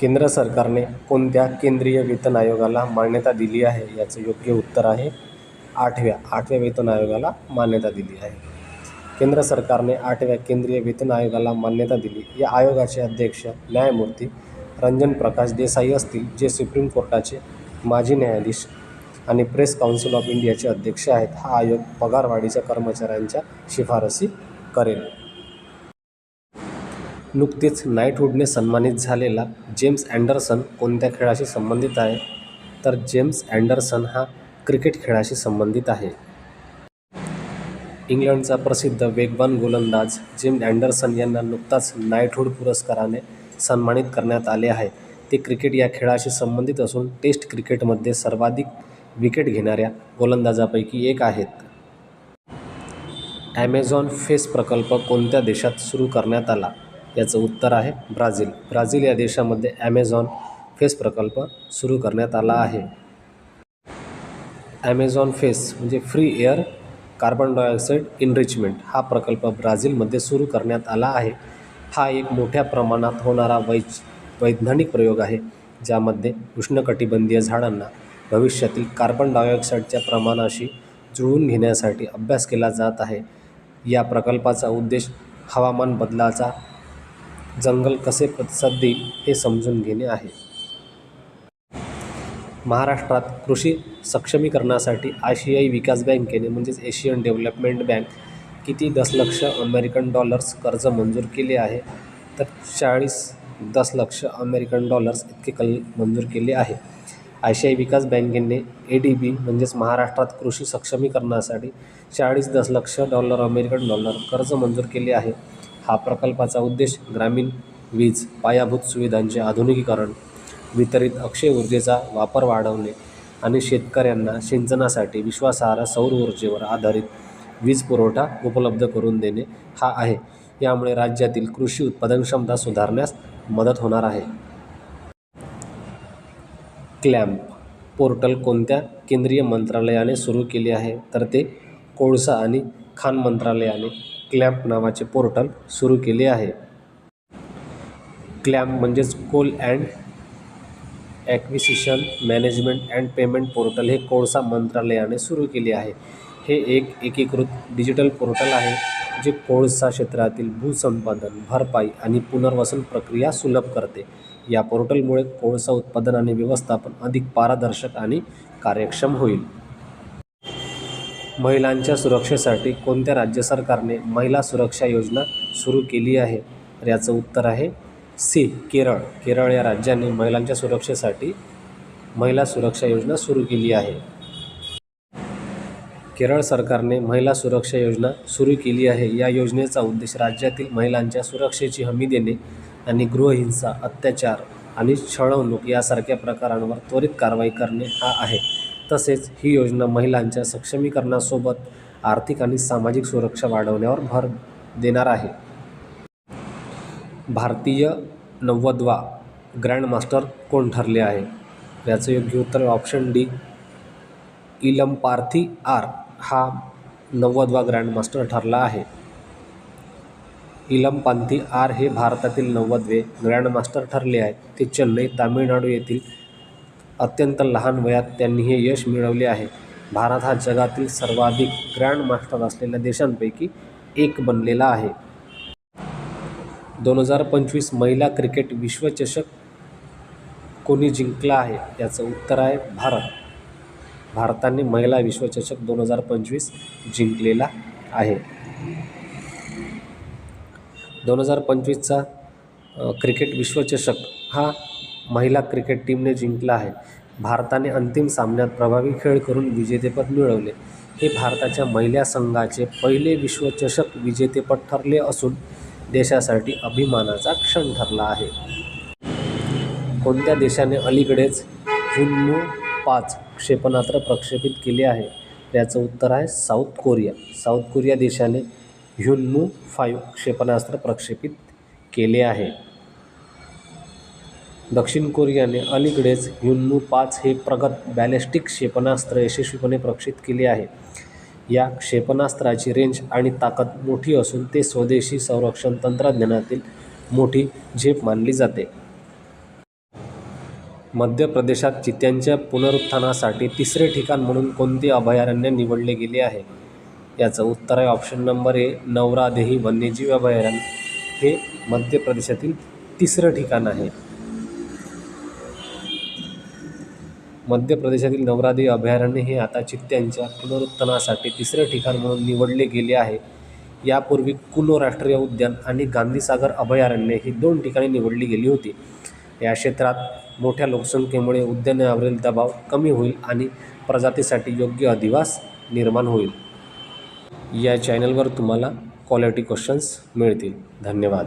केंद्र सरकारने कोणत्या केंद्रीय वेतन आयोगाला मान्यता दिली आहे याचं योग्य उत्तर आहे? आठव्या आठव्या वेतन आयोगाला मान्यता दिली आहे. केंद्र सरकारने आठव्या केंद्रीय वेतन आयोगाला मान्यता दिली. या आयोगाचे अध्यक्ष न्यायमूर्ती रंजन प्रकाश देसाई असतील जे सुप्रीम कोर्टाचे माजी न्यायाधीश आणि प्रेस काउन्सिल ऑफ इंडियाचे अध्यक्ष आहेत हा आयोग पगारवाढीच्या कर्मचाऱ्यांच्या शिफारसी करेल. नुकतेच नाईटहुडने सन्मानित झालेला जेम्स अँडरसन कोणत्या खेळाशी संबंधित आहे? तर जेम्स अँडरसन हा क्रिकेट खेळाशी संबंधित आहे. इंग्लंडचा प्रसिद्ध वेगवान गोलंदाज जेम्स अँडरसन यांना नुकताच नाईटहूड पुरस्काराने सन्मानित करण्यात आले आहे. ते क्रिकेट या खेळाशी संबंधित असून टेस्ट क्रिकेटमध्ये सर्वाधिक विकेट घेणाऱ्या गोलंदाजापैकी एक आहेत. ॲमेझॉन फेस प्रकल्प कोणत्या देशात सुरू करण्यात आला? याचं उत्तर आहे ब्राझील. ब्राझील या देशामध्ये ॲमेझॉन फेस प्रकल्प सुरू करण्यात आला आहे. ॲमेझॉन फेस म्हणजे free air carbon dioxide enrichment हा प्रकल्प ब्राझीलमध्ये सुरू करण्यात आला आहे. हा एक मोठ्या प्रमाणात होणारा वैज वैज्ञानिक प्रयोग आहे ज्यामध्ये उष्णकटिबंधीय झाडांना भविष्यातील कार्बन डायऑक्साईडच्या प्रमाणाशी जुळवून घेण्यासाठी अभ्यास केला जात आहे. या प्रकल्पाचा उद्देश हवामान बदलाचा जंगल कसे प्रतिसाद देईल हे समजून घेणे आहे. महाराष्ट्रात कृषी सक्षमीकरणासाठी आशियाई विकास बँकेने म्हणजेच एशियन डेव्हलपमेंट बँक किती दशलक्ष अमेरिकन डॉलर्स कर्ज मंजूर केले आहे? तर चाळीस दशलक्ष अमेरिकन डॉलर्स इतके कल मंजूर केले आहे. आशियाई विकास बँकेने ए डी बी म्हणजेच महाराष्ट्रात कृषी सक्षमीकरणासाठी चाळीस दशलक्ष डॉलर अमेरिकन डॉलर कर्ज मंजूर केले आहे. हा प्रकल्पाचा उद्देश ग्रामीण वीज पायाभूत सुविधांचे आधुनिकीकरण वितरित अक्षय ऊर्जेचा वापर वाढवणे आणि शेतकऱ्यांना सिंचनासाठी विश्वासार्ह सौर ऊर्जेवर आधारित वीज पुरवठा उपलब्ध करून देणे हा आहे. यामुळे राज्यातील कृषी उत्पादन क्षमता सुधारण्यास मदत होणार आहे. क्लॅम्प पोर्टल कोणत्या केंद्रीय मंत्रालयाने सुरू केले आहे? तर ते कोळसा आणि खाण मंत्रालयाने क्लॅम्प नावाचे पोर्टल सुरू केले आहे. क्लॅम्प म्हणजेच coal and acquisition management and payment portal हे कोळसा मंत्रालयाने सुरू केले आहे. हे एक एकीकृत डिजिटल पोर्टल आहे जे कोळसा क्षेत्रातील भूसंपादन भरपाई आणि पुनर्वसन प्रक्रिया सुलभ करते. या पोर्टलमुळे कोळसा उत्पादन आणि व्यवस्थापन अधिक पारदर्शक आणि कार्यक्षम होईल. महिलांच्या सुरक्षेसाठी कोणत्या राज्य सरकारने महिला सुरक्षा योजना सुरू केली आहे? तर याचं उत्तर आहे सी केरळ. केरळ या राज्याने महिलांच्या सुरक्षेसाठी महिला सुरक्षा योजना सुरू केली आहे. केरळ सरकारने महिला सुरक्षा योजना सुरू केली आहे. या योजनेचा उद्देश राज्यातील महिलांच्या सुरक्षेची हमी देणे आणि गृहहिंसा अत्याचार आणि छळवणूक यासारख्या प्रकारांवर त्वरित कारवाई करणे हा आहे. तसेच ही योजना महिलांच्या सक्षमीकरणासोबत आर्थिक आणि सामाजिक सुरक्षा वाढवण्यावर भर देणार आहे. भारतीय नव्वदवा ग्रँडमास्टर कोण ठरले आहे? याचं योग्य उत्तर ऑप्शन डी इलम पार्थी आर. हा नव्वदवा ग्रँडमास्टर ठरला आहे. इलम पांथी आर हे भारतातील नव्वदवे ग्रँडमास्टर ठरले आहेत. ते चेन्नई तामिळनाडू येथील अत्यंत लहान वयात त्यांनी हे यश मिळवले आहे. भारत हा जगातील सर्वाधिक ग्रँडमास्टर असलेल्या देशांपैकी एक बनलेला आहे. दोन हजार पंचवीस महिला क्रिकेट विश्वचषक कोणी जिंकला आहे याचं उत्तर आहे भारत. भारताने महिला विश्वचषक दोन हजार पंचवीस जिंकलेला आहे. दोन हजार पंचवीसचा क्रिकेट विश्वचषक हा महिला क्रिकेट टीमने जिंकला आहे. भारताने अंतिम सामन्यात प्रभावी खेळ करून विजेतेपद मिळवले. हे भारताच्या महिला संघाचे पहिले विश्वचषक विजेतेपद ठरले असून देशासाठी अभिमानाचा क्षण ठरला आहे. कोणत्या देशाने अलीकडेच हुन्मू पाच क्षेपणास्त्र प्रक्षेपित केले आहे? याचं उत्तर आहे साऊथ कोरिया. साऊथ कोरिया देशाने ह्युन्मू फाईव्ह क्षेपणास्त्र प्रक्षेपित केले आहे. दक्षिण कोरियाने अलीकडेच ह्युन्मू पाच हे प्रगत बॅलिस्टिक क्षेपणास्त्र यशस्वीपणे प्रक्षेपित केले आहे. या क्षेपणास्त्राची रेंज आणि ताकद मोठी असून ते स्वदेशी संरक्षण तंत्रज्ञानातील मोठी झेप मानली जाते. मध्य प्रदेशात चित्त्यांच्या पुनरुत्थानासाठी तिसरे ठिकाण म्हणून कोणते अभयारण्य निवडले गेले आहे? याचं उत्तर आहे ऑप्शन नंबर ए नवरादेही वन्यजीव अभयारण्य. हे मध्य प्रदेशातील तिसरं ठिकाण आहे. मध्य प्रदेशातील नवरादेवी अभयारण्य हे आता चित्त्यांच्या पुनरुत्थानासाठी तिसरे ठिकाण म्हणून निवडले गेले आहे. यापूर्वी कुलो राष्ट्रीय उद्यान आणि गांधीसागर अभयारण्य ही दोन ठिकाणी निवडली गेली होती. या क्षेत्रात मोठ्या लोकसंख्येमुळे उद्यानावरील दबाव कमी होईल आणि प्रजातीसाठी योग्य अधिवास निर्माण होईल. या चॅनलवर तुम्हाला क्वालिटी क्वेश्चन्स मिळतील. धन्यवाद.